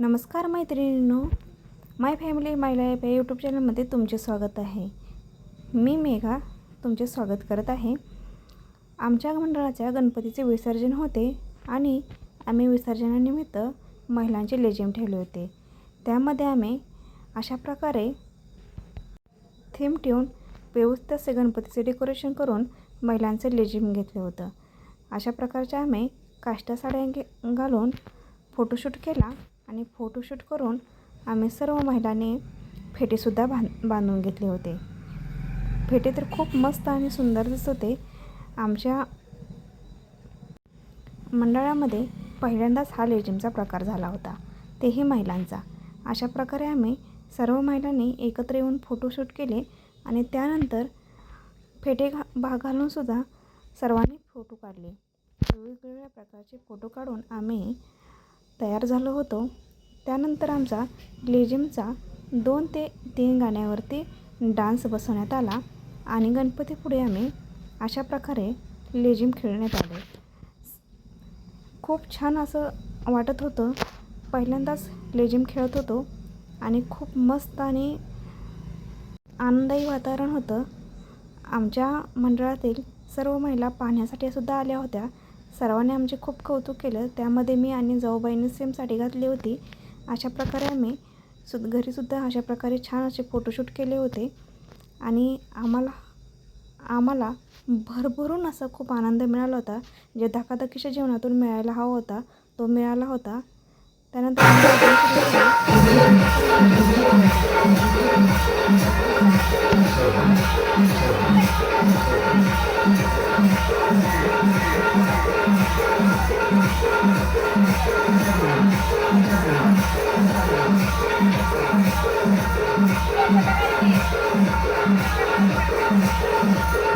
नमस्कार मैत्रिणींनो. My family my life या यूट्यूब चॅनलमध्ये तुमचे स्वागत आहे. मी मेघा तुमचे स्वागत करत आहे. आमच्या मंडळाच्या गणपतीचे विसर्जन होते आणि आम्ही विसर्जनानिमित्त महिलांचे लेझिम ठेवले होते. त्यामध्ये आम्ही अशा प्रकारे थीम ठेवून व्यवस्थित असे गणपतीचे डेकोरेशन करून महिलांचे लेझिम घेतलं होतं. अशा प्रकारच्या आम्ही काष्टा साड्या घे घालून फोटोशूट केला. आणि फोटोशूट करून आम्ही सर्व महिलांनी फेटेसुद्धा बांध बांधून घेतले होते. फेटे तर खूप मस्त आणि सुंदर दिसत होते. आमच्या मंडळामध्ये पहिल्यांदाच हा लेझिमचा प्रकार झाला होता. तेही महिलांचा. अशा प्रकारे आम्ही सर्व महिलांनी एकत्र येऊन फोटोशूट केले आणि त्यानंतर फेटे घा भाग घालूनसुद्धा सर्वांनी फोटो काढले. वेगवेगळ्या प्रकारचे फोटो काढून आम्ही तयार झालो होतो. त्यानंतर आमचा लेझिमचा दोन ते तीन गाण्यावरती डान्स बसवण्यात आला आणि गणपतीपुढे आम्ही अशा प्रकारे लेझिम खेळण्यात आले. खूप छान असं वाटत होतं. पहिल्यांदाच लेझिम खेळत होतो आणि खूप मस्त आणि आनंदायी वातावरण होतं. आमच्या मंडळातील सर्व महिला पाहण्यासाठी सुद्धा आल्या होत्या. सर्वांनी आमचे खूप कौतुक केलं. त्यामध्ये मी आणि जाऊबाईने सेम साडी घातली होती. अशा प्रकारे आम्ही सु घरीसुद्धा अशा प्रकारे छान असे फोटोशूट केले होते. आणि आम्हाला आम्हाला भरभरून असा खूप आनंद मिळाला होता जे धकाधकीच्या जीवनातून मिळायला हवा होता तो मिळाला होता. त्यानंतर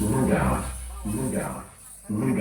Lugard, Lugard, Lugard.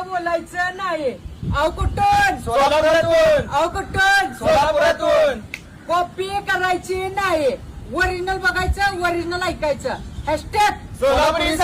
खोट बोलायचं नाही अहो कुठून? सोलापुरातून. अहो कुठून? सोलापुरातून. कॉपी करायची नाही ओरिजिनल बघायचं ओरिजिनल ऐकायचं. हॅशटॅग सोलापुरी